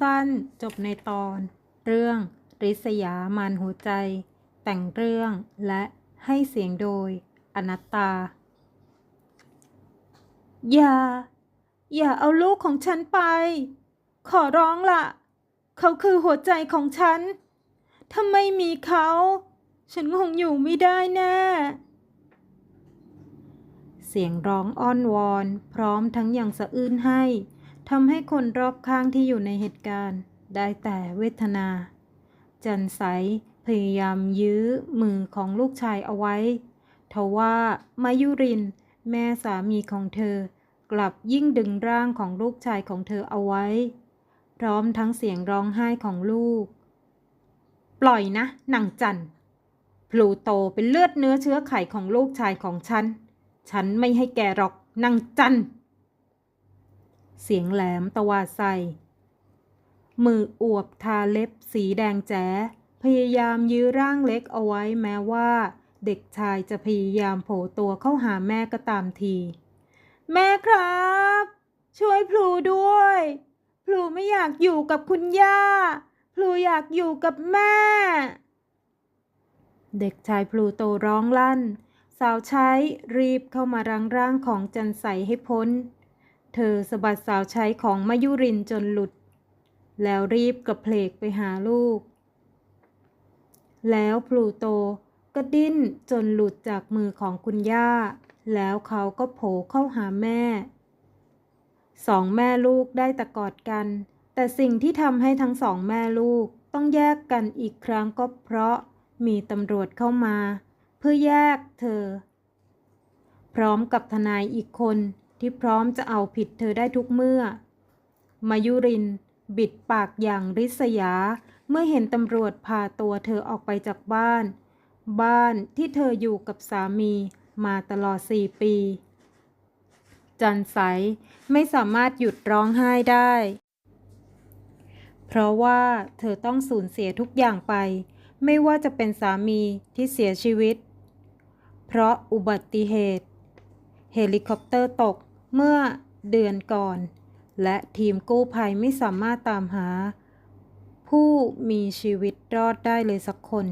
สั้นจบในตอน เรื่องริษยามานหัวใจ แต่งเรื่องและให้เสียงโดย อนัตตา อย่า อย่าเอาลูกของฉันไป ขอร้องละเขาคือหัวใจของฉัน ถ้าไม่มีเขา ฉันคงอยู่ไม่ได้แน่เสียงร้องอ้อนวอน พร้อมทั้งอย่างสะอื้นให้ ทำให้คนรอบข้างที่อยู่ในเหตุการณ์ ได้แต่เวทนา จันใสพยายามยื้อมือของลูกชายเอาไว้ทว่ามายุริน แม่สามีของเธอ กลับยิ่งดึงร่างของลูกชายของเธอเอาไว้ พร้อมทั้งเสียงร้องไห้ของลูก ปล่อยนะนางจันพลูโตเป็นเลือดเนื้อเชื้อไขของลูกชายของฉัน ฉันไม่ให้แกหรอกนางจัน เสียงแหลมตวาดใส่ มืออวบทาเล็บสีแดงแจ๋พยายามยื้อร่างเล็กเอาไว้แม้ว่า เด็กชายจะพยายามโผล่ตัวเข้าหาแม่ก็ตามที แม่ครับ ช่วยพลูด้วย พลูไม่อยากอยู่กับคุณย่า พลูอยากอยู่กับแม่ เด็กชายพลูโตร้องลั่น สาวใช้รีบเข้ามารังร่างของจันใสให้พ้น เธอสะบัดสาวใช้ของมายุรินจนหลุด แล้วรีบกระเพลกไปหาลูก แล้วพลูโตก็ดิ้นจนหลุดจากมือของคุณย่า แล้วเขาก็โผล่เข้าหาแม่ สองแม่ลูกได้ตะกอดกัน แต่สิ่งที่ทำให้ทั้งสองแม่ลูกต้องแยกกันอีกครั้งก็เพราะมีตำรวจเข้ามา เพื่อแยกเธอ พร้อมกับทนายอีกคน ที่พร้อมจะเอาผิดเธอได้ทุกเมื่อ มายุริน บิดปากอย่างริษยา เมื่อเห็นตำรวจพาตัวเธอออกไปจากบ้าน บ้านที่เธออยู่กับสามีมาตลอดสี่ปี จันใสไม่สามารถหยุดร้องไห้ได้ เพราะว่าเธอต้องสูญเสียทุกอย่างไป ไม่ว่าจะเป็นสามีที่เสียชีวิต เพราะอุบัติเหตุ เฮลิคอปเตอร์ตก เมื่อเดือนก่อน และทีมกู้ภัยไม่สามารถตามหา ผู้มีชีวิตรอดได้เลยสักคน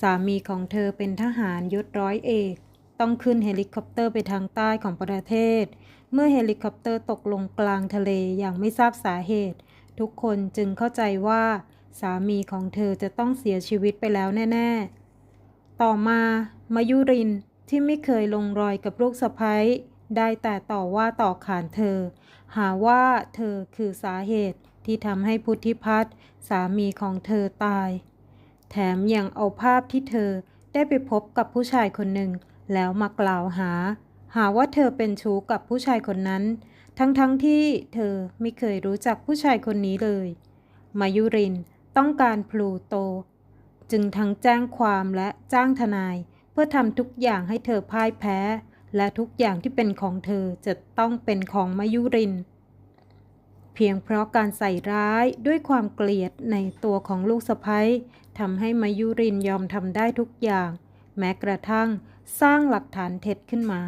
สามีของเธอเป็นทหารยศร้อยเอก ต้องขึ้นเฮลิคอปเตอร์ไปทางใต้ของประเทศ เมื่อเฮลิคอปเตอร์ตกลงกลางทะเลอย่างไม่ทราบสาเหตุ ทุกคนจึงเข้าใจว่าสามีของเธอจะต้องเสียชีวิตไปแล้วแน่ ๆ ต่อมามายุรินที่ไม่เคยลงรอยกับลูกสะพ้ย ได้แต่ต่อว่าต่อขานเธอ หาว่าเธอคือสาเหตุที่ทำให้พุทธิพัฒน์สามีของเธอตาย แถมยังเอาภาพที่เธอได้ไปพบกับผู้ชายคนหนึ่ง แล้วมากล่าวหา หาว่าเธอเป็นชู้กับผู้ชายคนนั้น ทั้งๆทที่เธอไม่เคยรู้จักผู้ชายคนนี้เลย มายุรินต้องการพลูโต จึงทั้งแจ้งความและจ้างทนาย เพื่อทำทุกอย่างให้เธอพ่ายแพ้ และทุกอย่างที่เป็นของเธอจะต้องเป็นของมายุริน เพียงเพราะการใส่ร้ายด้วยความเกลียดในตัวของลูกสะพ้ยทำให้มายุรินยอมทำได้ทุกอย่าง แม้กระทั่งสร้างหลักฐานเท็จขึ้นมา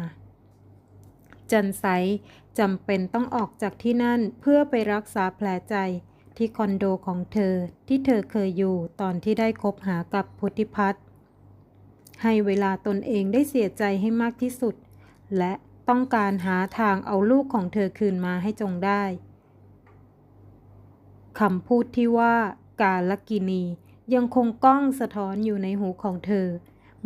จันใสจำเป็นต้องออกจากที่นั่นเพื่อไปรักษาแผลใจที่คอนโดของเธอที่เธอเคยอยู่ตอนที่ได้คบหากับพุทธิพัฒน์ให้เวลาตนเองได้เสียใจให้มากที่สุด และต้องการหาทางเอาลูกของเธอคืนมาให้จงได้คำพูดที่ว่ากาลกินียังคงก้องสะท้อนอยู่ในหูของเธอ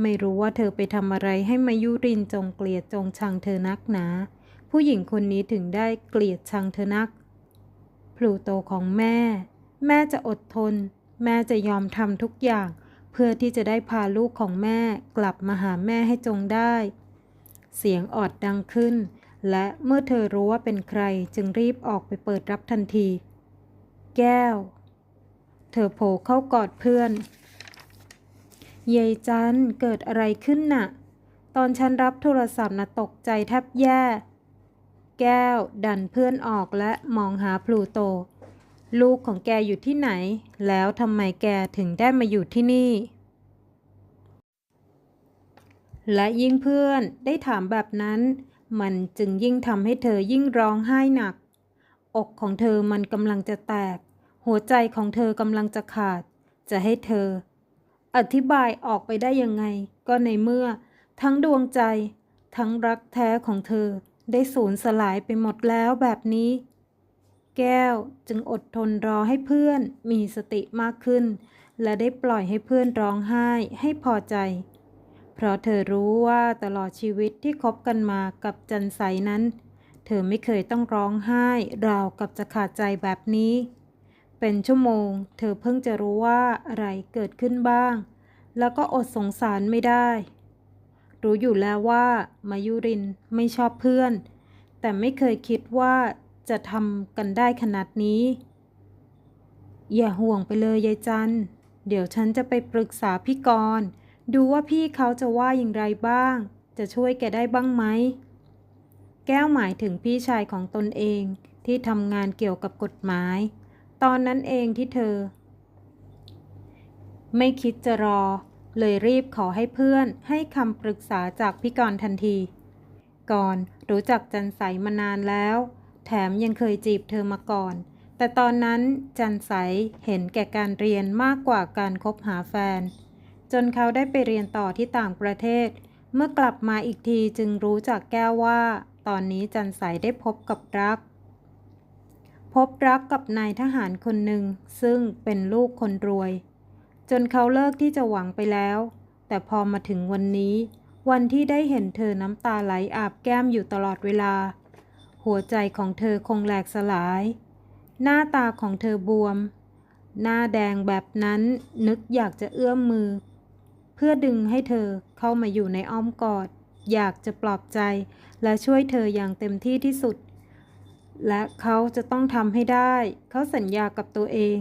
ไม่รู้ว่าเธอไปทำอะไรให้มายุรินจงเกลียดจงชังเธอนักหนา ผู้หญิงคนนี้ถึงได้เกลียดชังเธอนักพลูโตของแม่ แม่จะอดทน แม่จะยอมทำทุกอย่าง เพื่อที่จะได้พาลูกของแม่กลับมาหาแม่ให้จงได้ เสียงออดดังขึ้น และเมื่อเธอรู้ว่าเป็นใครจึงรีบออกไปเปิดรับทันที แก้ว เธอโผล่เข้ากอดเพื่อนยายจันเกิดอะไรขึ้นน่ะ ตอนฉันรับโทรศัพท์นะตกใจแทบแย่ แก้วดันเพื่อนออกและมองหาพลูโต ลูกของแกอยู่ที่ไหน แล้วทำไมแกถึงได้มาอยู่ที่นี่ และยิ่งเพื่อนได้ถามแบบนั้น มันจึงยิ่งทำให้เธอยิ่งร้องไห้หนัก อกของเธอมันกำลังจะแตก หัวใจของเธอกำลังจะขาด จะให้เธอ อธิบายออกไปได้ยังไง ก็ในเมื่อ ทั้งดวงใจ ทั้งรักแท้ของเธอได้สูญสลายไปหมดแล้วแบบนี้ แก้วจึงอดทนรอให้เพื่อนมีสติมากขึ้น และได้ปล่อยให้เพื่อนร้องไห้ให้พอใจ เพราะเธอรู้ว่าตลอดชีวิตที่คบกันมากับจันใสนั้น เธอไม่เคยต้องร้องไห้ราวกับจะขาดใจแบบนี้ เป็นชั่วโมง เธอเพิ่งจะรู้ว่าอะไรเกิดขึ้นบ้าง แล้วก็อดสงสารไม่ได้ รู้อยู่แล้วว่ามายุรินไม่ชอบเพื่อน แต่ไม่เคยคิดว่าจะทำกันได้ขนาดนี้ อย่าห่วงไปเลยยายจันเดี๋ยวฉันจะไปปรึกษาพี่กรณ์ ดูว่าพี่เขาจะว่าอย่างไรบ้าง จะช่วยแกได้บ้างไหม แก้วหมายถึงพี่ชายของตนเองที่ทำงานเกี่ยวกับกฎหมาย ตอนนั้นเองที่เธอ ไม่คิดจะรอ เลยรีบขอให้เพื่อนให้คำปรึกษาจากพี่กรณ์ทันที ก่อนรู้จักจันใสมานานแล้ว แถมยังเคยจีบเธอมาก่อน แต่ตอนนั้นจันใสเห็นแก่การเรียนมากกว่าการคบหาแฟน จนเขาได้ไปเรียนต่อที่ต่างประเทศ เมื่อกลับมาอีกทีจึงรู้จากแก้วว่า ตอนนี้จันใสได้พบกับรัก พบรักกับนายทหารคนหนึ่ง ซึ่งเป็นลูกคนรวย จนเขาเลิกที่จะหวังไปแล้ว แต่พอมาถึงวันนี้ วันที่ได้เห็นเธอน้ำตาไหลอาบแก้มอยู่ตลอดเวลา หัวใจของเธอคงแหลกสลาย หน้าตาของเธอบวมหน้าแดงแบบนั้นนึกอยากจะเอื้อมมือเพื่อดึงให้เธอเข้ามาอยู่ในอ้อมกอด อยากจะปลอบใจ และช่วยเธออย่างเต็มที่ที่สุด และเขาจะต้องทำให้ได้ เขาสัญญากับตัวเอง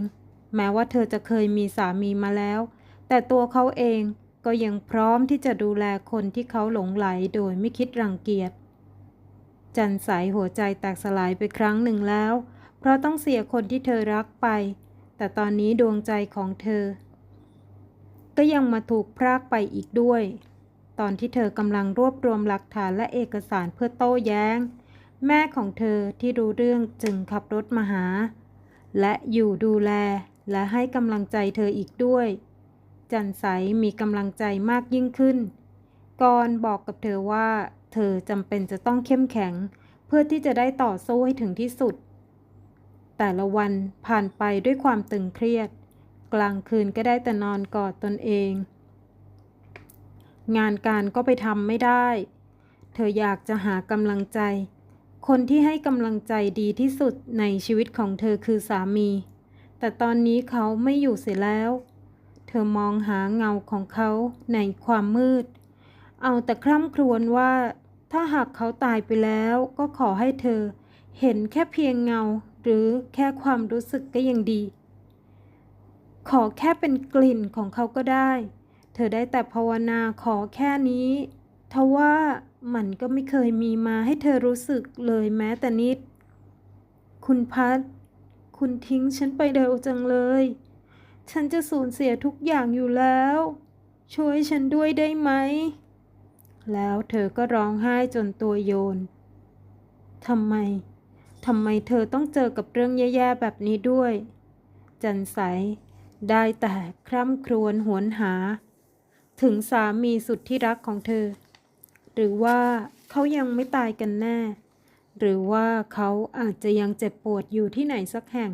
แม้ว่าเธอจะเคยมีสามีมาแล้ว แต่ตัวเขาเองก็ยังพร้อมที่จะดูแลคนที่เขาหลงไหลโดยไม่คิดรังเกียจ จันใสหัวใจแตกสลายไปครั้งหนึ่งแล้ว เพราะต้องเสียคนที่เธอรักไป แต่ตอนนี้ดวงใจของเธอ ก็ยังมาถูกพรากไปอีกด้วย ตอนที่เธอกำลังรวบรวมหลักฐานและเอกสารเพื่อโต้แย้ง แม่ของเธอที่รู้เรื่องจึงขับรถมาหา และอยู่ดูแลและให้กำลังใจเธออีกด้วย จันใสมีกำลังใจมากยิ่งขึ้นกรบอกกับเธอว่า เธอจำเป็นจะต้องเข้มแข็ง เพื่อที่จะได้ต่อสู้ให้ถึงที่สุด แต่ละวันผ่านไปด้วยความตึงเครียด กลางคืนก็ได้แต่นอนกอดตนเอง งานการก็ไปทำไม่ได้ เธออยากจะหากำลังใจ คนที่ให้กำลังใจดีที่สุดในชีวิตของเธอคือสามี แต่ตอนนี้เขาไม่อยู่เสียแล้ว เธอมองหาเงาของเขาในความมืด เอาแต่คร่ำครวญว่า ถ้าหากเขาตายไปแล้วก็ขอให้เธอเห็นแค่เพียงเงาหรือแค่ความรู้สึกก็ยังดี ขอแค่เป็นกลิ่นของเขาก็ได้ เธอได้แต่ภาวนาขอแค่นี้ทว่ามันก็ไม่เคยมีมาให้เธอรู้สึกเลยแม้แต่นิด คุณพัดคุณทิ้งฉันไปเร็วจังเลย ฉันจะสูญเสียทุกอย่างอยู่แล้ว ช่วยฉันด้วยได้ไหม แล้วเธอก็ร้องไห้จนตัวโยนทำไมทำไมเธอต้องเจอกับเรื่องแย่ๆแบบนี้ด้วย จันใส ได้แต่คร่ำครวญหวนหา ถึงสามีสุดที่รักของเธอ หรือว่าเขายังไม่ตายกันแน่ หรือว่าเขาอาจจะยังเจ็บปวดอยู่ที่ไหนสักแห่ง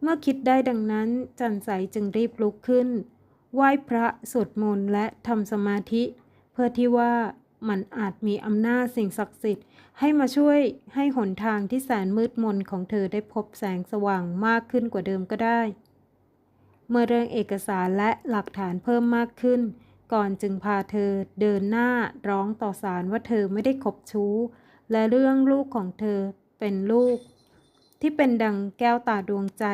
เมื่อคิดได้ดังนั้นจันใสจึงรีบลุกขึ้น ไหว้พระสวดมนต์และทำสมาธิ เพื่อที่ว่ามันอาจมีอำนาจสิ่งศักดิ์สิทธิ์ ให้มาช่วยให้หนทางที่แสนมืดมนของเธอได้พบแสงสว่างมากขึ้นกว่าเดิมก็ได้ เมื่อเรื่องเอกสารและหลักฐานเพิ่มมากขึ้น ก่อนจึงพาเธอเดินหน้าร้องต่อศาลว่าเธอไม่ได้คบชู้ และเรื่องลูกของเธอเป็นลูก ที่เป็นดังแก้วตาดวงใจ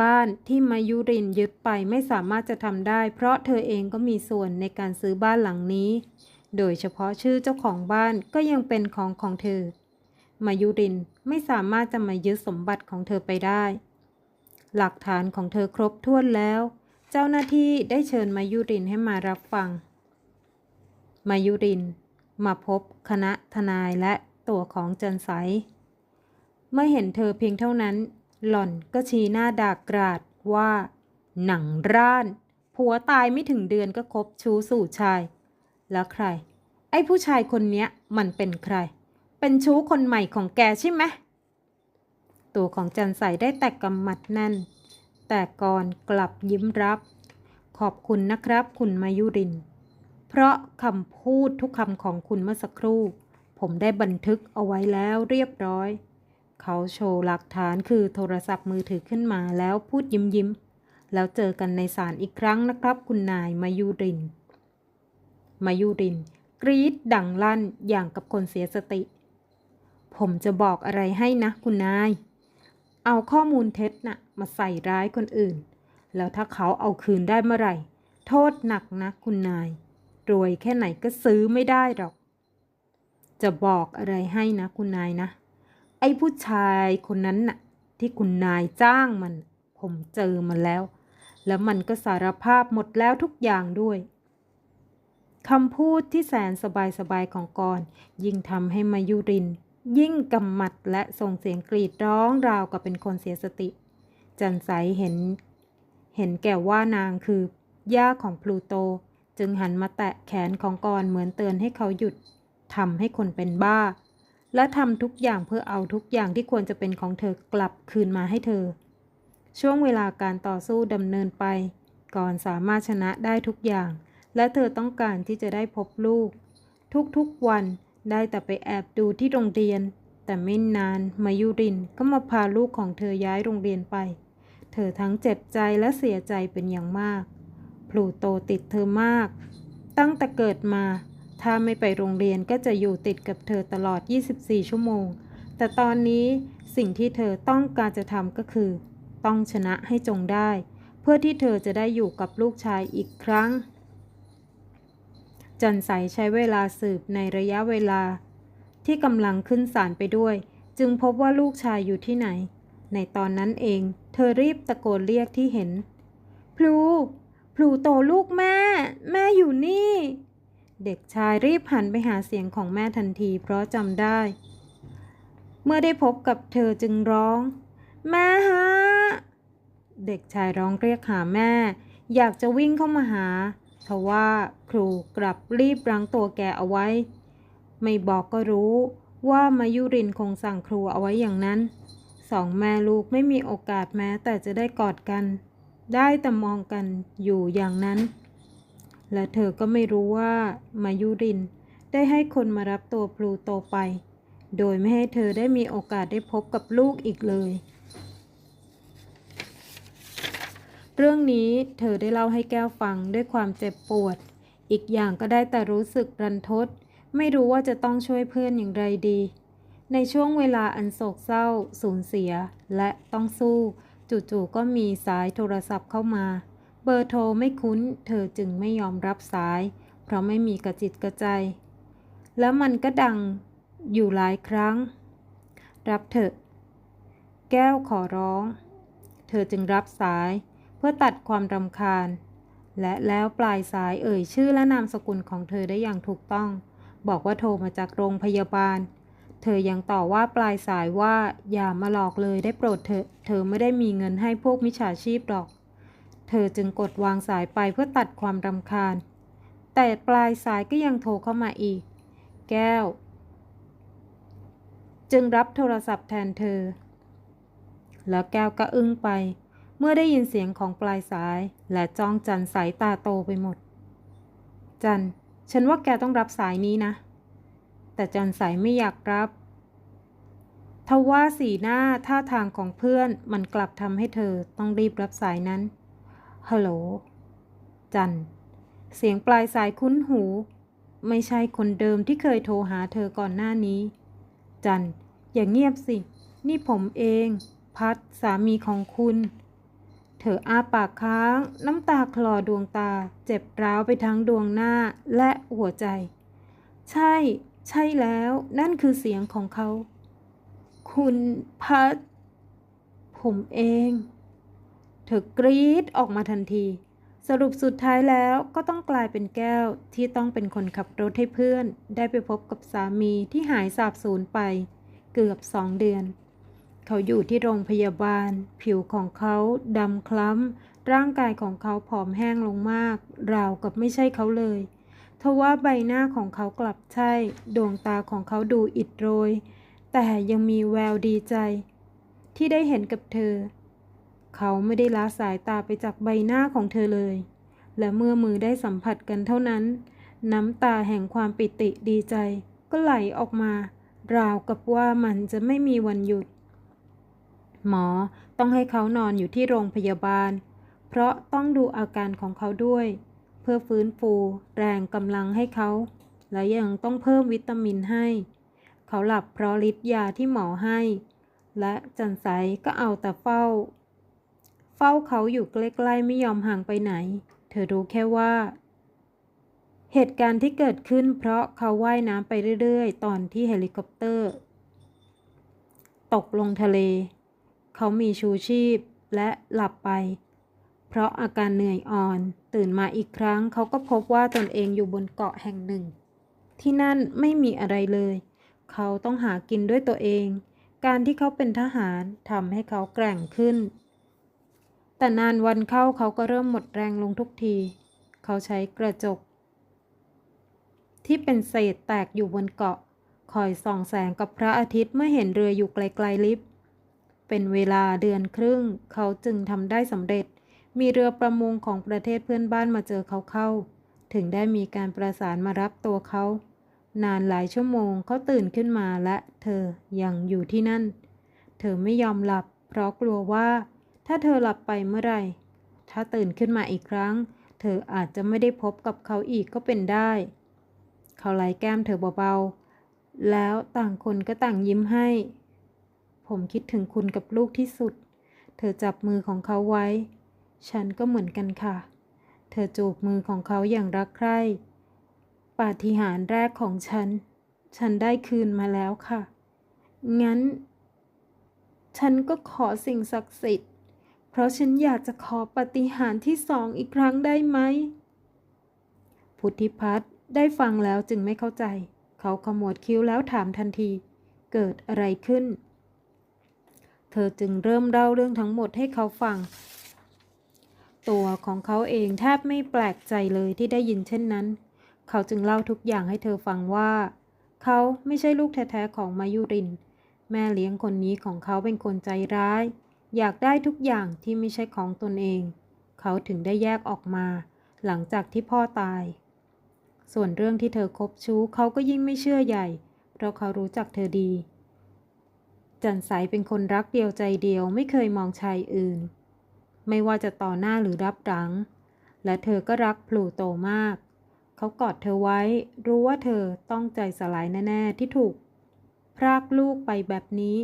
บ้านที่มายุรินยึดไปไม่สามารถจะทำได้ เพราะเธอเองก็มีส่วนในการซื้อบ้านหลังนี้ โดยเฉพาะชื่อเจ้าของบ้านก็ยังเป็นของของเธอมายุรินไม่สามารถจะมายึดสมบัติของเธอไปได้ หลักฐานของเธอครบถ้วนแล้ว เจ้าหน้าที่ได้เชิญมายุรินให้มารับฟัง มายุริน มาพบคณะทนายและตัวของจันไสเมื่อเห็นเธอเพียงเท่านั้น หล่อนก็ชี้หน้าด่ากราดว่า หนังร่าน ผัวตายไม่ถึงเดือนก็คบชู้สู่ชาย แล้วใคร ไอ้ผู้ชายคนเนี้ยมันเป็นใคร เป็นชู้คนใหม่ของแกใช่ไหม ตัวของจันใสได้แต่กำมัดแน่น แต่ก่อนกลับยิ้มรับ ขอบคุณนะครับ คุณมายุริน เพราะคำพูดทุกคำของคุณเมื่อสักครู่ ผมได้บันทึกเอาไว้แล้วเรียบร้อย เขาโชว์หลักฐานคือโทรศัพท์มือถือขึ้นมาแล้วพูดยิ้มยิ้ม แล้วเจอกันในศาลอีกครั้งนะครับ คุณนายมายุริน มายุริน กรีดดังลั่นอย่างกับคนเสียสติ ผมจะบอกอะไรให้นะคุณนาย เอาข้อมูลเท็จน่ะมาใส่ร้ายคนอื่น แล้วถ้าเขาเอาคืนได้เมื่อไหร่ โทษหนักนะคุณนาย รวยแค่ไหนก็ซื้อไม่ได้หรอก จะบอกอะไรให้นะคุณนายนะ ไอ้ผู้ชายคนนั้นน่ะ ที่คุณนายจ้างมัน ผมเจอมันแล้ว แล้วมันก็สารภาพหมดแล้วทุกอย่างด้วยคำพูดที่แสนสบายๆของกร ยิ่งทำให้มายุริน ยิ่งกำหมัดและส่งเสียงกรีดร้องราวกับเป็นคนเสียสติ จันใสเห็น เห็นแก่ว่านางคือย่าของพลูโต จึงหันมาแตะแขนของกรเหมือนเตือนให้เขาหยุดทำให้คนเป็นบ้า และทำทุกอย่างเพื่อเอาทุกอย่างที่ควรจะเป็นของเธอกลับคืนมาให้เธอ ช่วงเวลาการต่อสู้ดำเนินไป ก่อนสามารถชนะได้ทุกอย่าง และเธอต้องการที่จะได้พบลูก ทุกๆวัน ได้แต่ไปแอบดูที่โรงเรียน แต่ไม่นานมายุรินก็มาพาลูกของเธอย้ายโรงเรียนไป เธอทั้งเจ็บใจและเสียใจเป็นอย่างมาก พลูโตติดเธอมาก ตั้งแต่เกิดมา ถ้าไม่ไปโรงเรียนก็จะอยู่ติดกับเธอตลอด 24 ชั่วโมง แต่ตอนนี้สิ่งที่เธอต้องการจะทำก็คือ ต้องชนะให้จงได้ เพื่อที่เธอจะได้อยู่กับลูกชายอีกครั้ง จันใสใช้เวลาสืบในระยะเวลา ที่กำลังขึ้นศาลไปด้วย จึงพบว่าลูกชายอยู่ที่ไหน ในตอนนั้นเอง เธอรีบตะโกนเรียกที่เห็น พลู พลูโตลูกแม่ แม่อยู่นี่ เด็กชายรีบหันไปหาเสียงของแม่ทันทีเพราะจำได้ เมื่อได้พบกับเธอจึงร้อง แม่ฮะ เด็กชายร้องเรียกหาแม่ อยากจะวิ่งเข้ามาหา ทว่าครูกลับรีบรั้งตัวแกเอาไว้ ไม่บอกก็รู้ว่ามายุรินคงสั่งครูเอาไว้อย่างนั้น สองแม่ลูกไม่มีโอกาสแม้แต่จะได้กอดกัน ได้แต่มองกันอยู่อย่างนั้น และเธอก็ไม่รู้ว่ามายุรินได้ให้คนมารับตัวพลูโตไป โดยไม่ให้เธอได้มีโอกาสได้พบกับลูกอีกเลย เรื่องนี้เธอได้เล่าให้แก้วฟังด้วยความเจ็บปวด อีกอย่างก็ได้แต่รู้สึกรันทด ไม่รู้ว่าจะต้องช่วยเพื่อนอย่างไรดี ในช่วงเวลาอันโศกเศร้า สูญเสีย และต้องสู้ จู่ๆก็มีสายโทรศัพท์เข้ามา เบอร์โทรไม่คุ้น เธอจึงไม่ยอมรับสาย เพราะไม่มีกระจิตกระใจ แล้วมันก็ดังอยู่หลายครั้ง รับเถอะ แก้วขอร้อง เธอจึงรับสาย เพื่อตัดความรำคาญ และแล้วปลายสายเอ่ยชื่อและนามสกุลของเธอได้อย่างถูกต้อง บอกว่าโทรมาจากโรงพยาบาล เธอยังต่อว่าปลายสายว่าอย่ามาหลอกเลยได้โปรดเถอะ เธอไม่ได้มีเงินให้พวกมิจฉาชีพหรอก เธอจึงกดวางสายไปเพื่อตัดความรำคาญ แต่ปลายสายก็ยังโทรเข้ามาอีก แก้ว จึงรับโทรศัพท์แทนเธอ แล้วแก้วก็อึ้งไป เมื่อได้ยินเสียงของปลายสาย และจ้องจันสายตาโตไปหมด จัน ฉันว่าแกต้องรับสายนี้นะ แต่จันสายไม่อยากรับทว่าสีหน้าท่าทางของเพื่อนมันกลับทำให้เธอต้องรีบรับสายนั้น ฮัลโหล จัน เสียงปลายสายคุ้นหู ไม่ใช่คนเดิมที่เคยโทรหาเธอก่อนหน้านี้ จัน อย่าเงียบสิ นี่ผมเอง พัดสามีของคุณ เธออ้าปากค้าง น้ำตาคลอดวงตา เจ็บร้าวไปทั้งดวงหน้าและหัวใจ ใช่ ใช่แล้ว นั่นคือเสียงของเขา คุณพัดผมเอง เธอกรีดออกมาทันที สรุปสุดท้ายแล้วก็ต้องกลายเป็นแก้วที่ต้องเป็นคนขับรถให้เพื่อน ได้ไปพบกับสามีที่หายสาบสูญไป เกือบสองเดือน เขาอยู่ที่โรงพยาบาล ผิวของเขาดำคล้ำ ร่างกายของเขาผอมแห้งลงมาก ราวกับไม่ใช่เขาเลยทว่าใบหน้าของเขากลับใช่ ดวงตาของเขาดูอิดโรย แต่ยังมีแววดีใจ ที่ได้เห็นกับเธอ เขาไม่ได้ละสายตาไปจากใบหน้าของเธอเลย และเมื่อมือได้สัมผัสกันเท่านั้น น้ำตาแห่งความปิติดีใจ ก็ไหลออกมา ราวกับว่ามันจะไม่มีวันหยุด หมอต้องให้เขานอนอยู่ที่โรงพยาบาล เพราะต้องดูอาการของเขาด้วย เพื่อฟื้นฟูแรงกำลังให้เขา และยังต้องเพิ่มวิตามินให้ เขาหลับเพราะฤทธิ์ยาที่หมอให้ และจันไสก็เอาแต่เฝ้า เฝ้าเขาอยู่ใกล้ๆไม่ยอมห่างไปไหน เธอรู้แค่ว่า เหตุการณ์ที่เกิดขึ้นเพราะเขาว่ายน้ำไปเรื่อยๆ ตอนที่เฮลิคอปเตอร์ ตกลงทะเล เขามีชูชีพและหลับไป เพราะอาการเหนื่อยอ่อน ตื่นมาอีกครั้ง เขาก็พบว่าตนเองอยู่บนเกาะแห่งหนึ่ง ที่นั่นไม่มีอะไรเลย เขาต้องหากินด้วยตัวเอง การที่เขาเป็นทหารทำให้เขาแกร่งขึ้น แต่นานวันเข้าเขาก็เริ่มหมดแรงลงทุกที เขาใช้กระจก ที่เป็นเศษแตกอยู่บนเกาะคอยส่องแสงกับพระอาทิตย์เมื่อเห็นเรืออยู่ไกลๆลิฟ เป็นเวลาเดือนครึ่ง เขาจึงทำได้สำเร็จ มีเรือประมงของประเทศเพื่อนบ้านมาเจอเขาเข้า ถึงได้มีการประสานมารับตัวเขา นานหลายชั่วโมงเขาตื่นขึ้นมาและเธอยังอยู่ที่นั่น เธอไม่ยอมหลับ เพราะกลัวว่า ถ้าเธอหลับไปเมื่อไหร่ ถ้าตื่นขึ้นมาอีกครั้ง เธออาจจะไม่ได้พบกับเขาอีกก็เป็นได้ เขาไล่แก้มเธอเบาๆแล้วต่างคนก็ต่างยิ้มให้ ผมคิดถึงคุณกับลูกที่สุด เธอจับมือของเขาไว้ ฉันก็เหมือนกันค่ะ เธอจูบมือของเขาอย่างรักใคร่ปาฏิหาริย์แรกของฉัน ฉันได้คืนมาแล้วค่ะ งั้น ฉันก็ขอสิ่งศักดิ์สิทธิ์ เพราะฉันอยากจะขอปาฏิหาริย์ที่สองอีกครั้งได้ไหม พุทธิพัฒน์ได้ฟังแล้วจึงไม่เข้าใจ เขาขมวดคิ้วแล้วถามทันที เกิดอะไรขึ้น เธอจึงเริ่มเล่าเรื่องทั้งหมดให้เขาฟัง ตัวของเขาเองแทบไม่แปลกใจเลยที่ได้ยินเช่นนั้น เขาจึงเล่าทุกอย่างให้เธอฟังว่า เขาไม่ใช่ลูกแท้ๆของมายุริน แม่เลี้ยงคนนี้ของเขาเป็นคนใจร้าย อยากได้ทุกอย่างที่ไม่ใช่ของตนเอง เขาถึงได้แยกออกมา หลังจากที่พ่อตาย ส่วนเรื่องที่เธอคบชู้เขาก็ยิ่งไม่เชื่อใหญ่ เพราะเขารู้จักเธอดี จันใสเป็นคนรักเดียวใจเดียวไม่เคยมองชายอื่น ไม่ว่าจะต่อหน้าหรือรับหลัง และเธอก็รักพลูโตมาก เขากอดเธอไว้ รู้ว่าเธอต้องใจสลายแน่ๆที่ถูก พรากลูกไปแบบนี้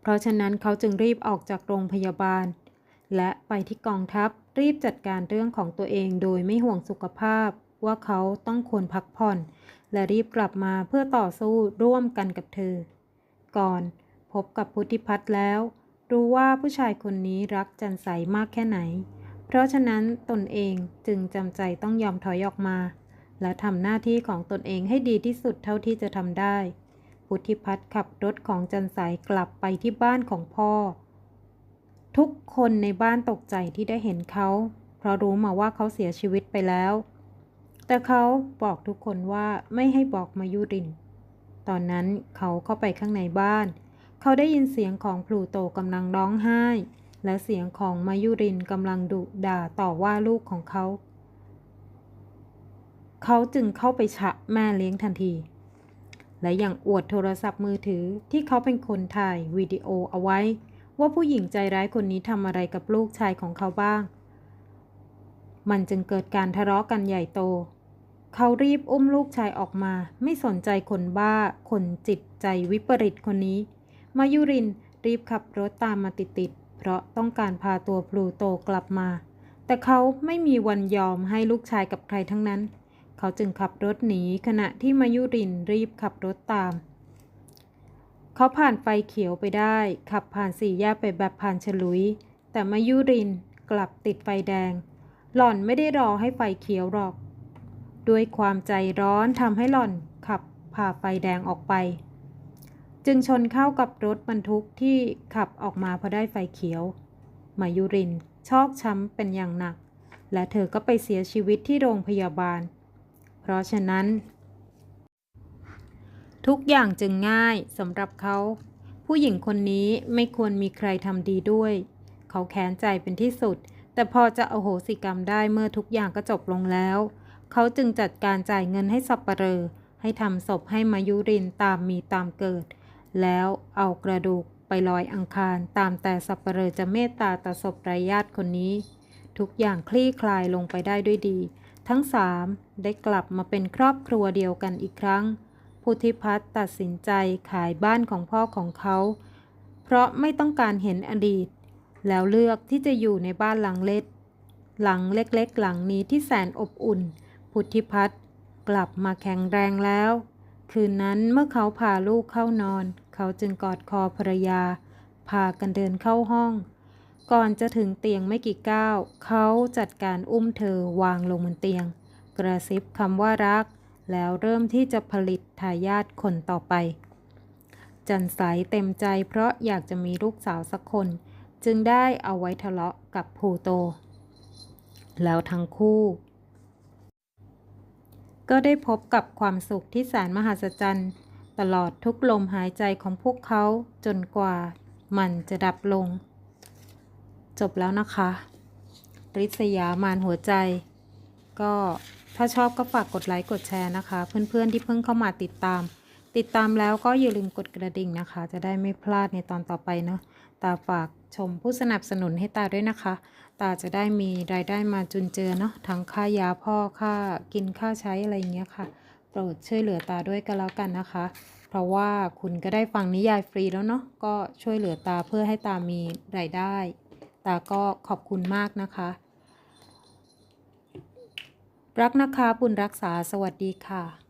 เพราะฉะนั้นเขาจึงรีบออกจากโรงพยาบาล และไปที่กองทัพรีบจัดการเรื่องของตัวเองโดยไม่ห่วงสุขภาพว่าเขาต้องควรพักผ่อน และรีบกลับมาเพื่อต่อสู้ร่วมกันกับเธอ ก่อน พบกับพุทธิพัฒน์แล้ว รู้ว่าผู้ชายคนนี้รักจันใสมากแค่ไหน เพราะฉะนั้นตนเองจึงจำใจต้องยอมถอยออกมา และทำหน้าที่ของตนเองให้ดีที่สุดเท่าที่จะทำได้ พุทธิพัฒน์ขับรถของจันใสกลับไปที่บ้านของพ่อ ทุกคนในบ้านตกใจที่ได้เห็นเขา เพราะรู้มาว่าเขาเสียชีวิตไปแล้ว แต่เขาบอกทุกคนว่าไม่ให้บอกมายุริน ตอนนั้นเขาเข้าไปข้างในบ้าน เขาได้ยินเสียงของพลูโตกำลังร้องไห้ และเสียงของมายุรินกำลังดุด่าต่อว่าลูกของเขา เขาจึงเข้าไปฉะแม่เลี้ยงทันที และยังอวดโทรศัพท์มือถือที่เขาเป็นคนถ่ายวิดีโอเอาไว้ ว่าผู้หญิงใจร้ายคนนี้ทำอะไรกับลูกชายของเขาบ้าง มันจึงเกิดการทะเลาะกันใหญ่โต เขารีบอุ้มลูกชายออกมา ไม่สนใจคนบ้า คนจิตใจวิปริตคนนี้ มายุรินรีบขับรถตามมาติดๆ เพราะต้องการพาตัวพลูโตกลับมา แต่เขาไม่มีวันยอมให้ลูกชายกับใครทั้งนั้น เขาจึงขับรถหนีขณะที่มายุรินรีบขับรถตาม เขาผ่านไฟเขียวไปได้ ขับผ่านสี่แยกไปแบบผ่านฉลุย แต่มายุรินกลับติดไฟแดง หล่อนไม่ได้รอให้ไฟเขียวหรอก ด้วยความใจร้อนทำให้หล่อนขับผ่าไฟแดงออกไป จึงชนเข้ากับรถบรรทุกที่ขับออกมาพอได้ไฟเขียว มายุรินชอกช้ำเป็นอย่างหนัก และเธอก็ไปเสียชีวิตที่โรงพยาบาล เพราะฉะนั้น ทุกอย่างจึงง่ายสำหรับเขา ผู้หญิงคนนี้ไม่ควรมีใครทำดีด้วย เขาแค้นใจเป็นที่สุด แต่พอจะอโหสิกรรมได้เมื่อทุกอย่างก็จบลงแล้ว เขาจึงจัดการจ่ายเงินให้สับปะเรอ ให้ทำศพให้มายุรินตามมีตามเกิด แล้วเอากระดูกไปลอยอังคารตามแต่สับปะเรอจะเมตตาต่อศพไร้ญาติคนนี้ ทุกอย่างคลี่คลายลงไปได้ด้วยดี ทั้งสามได้กลับมาเป็นครอบครัวเดียวกันอีกครั้ง พุทธิพัฒน์ตัดสินใจขายบ้านของพ่อของเขา เพราะไม่ต้องการเห็นอดีต แล้วเลือกที่จะอยู่ในบ้านหลังเล็กหลังเล็กๆ หลังนี้ที่แสนอบอุ่น พุทธิพัฒน์กลับมาแข็งแรงแล้ว คืนนั้นเมื่อเขาพาลูกเข้านอน เขาจึงกอดคอภรรยา พากันเดินเข้าห้อง ก่อนจะถึงเตียงไม่กี่ก้าว เขาจัดการอุ้มเธอวางลงบนเตียง กระซิบคำว่ารัก แล้วเริ่มที่จะผลิตทายาทคนต่อไป จันใสเต็มใจเพราะอยากจะมีลูกสาวสักคน จึงได้เอาไว้ทะเลาะกับพลูโต แล้วทั้งคู่ ก็ได้พบกับความสุขที่แสนมหัศจรรย์ตลอดทุกลมหายใจของพวกเขาจนกว่ามันจะดับลง จบแล้วนะคะริษยามารหัวใจ ก็ถ้าชอบก็ฝากกดไลค์กดแชร์นะคะ เพื่อนๆที่เพิ่งเข้ามาติดตาม ติดตามแล้วก็อย่าลืมกดกระดิ่งนะคะ จะได้ไม่พลาดในตอนต่อไปเนาะตาฝาก ชมผู้สนับสนุนให้ตาด้วยนะคะ ตาจะได้มีรายได้มาจุนเจือเนาะทั้งค่ายาพ่อค่ากินค่าใช้อะไรอย่างเงี้ยค่ะ โปรดช่วยเหลือตาด้วยกันแล้วกันนะคะ เพราะว่าคุณก็ได้ฟังนิยายฟรีแล้วเนาะก็ช่วยเหลือตาเพื่อให้ตามีรายได้ ตาก็ขอบคุณมากนะคะ รักนะคะบุญรักษาสวัสดีค่ะ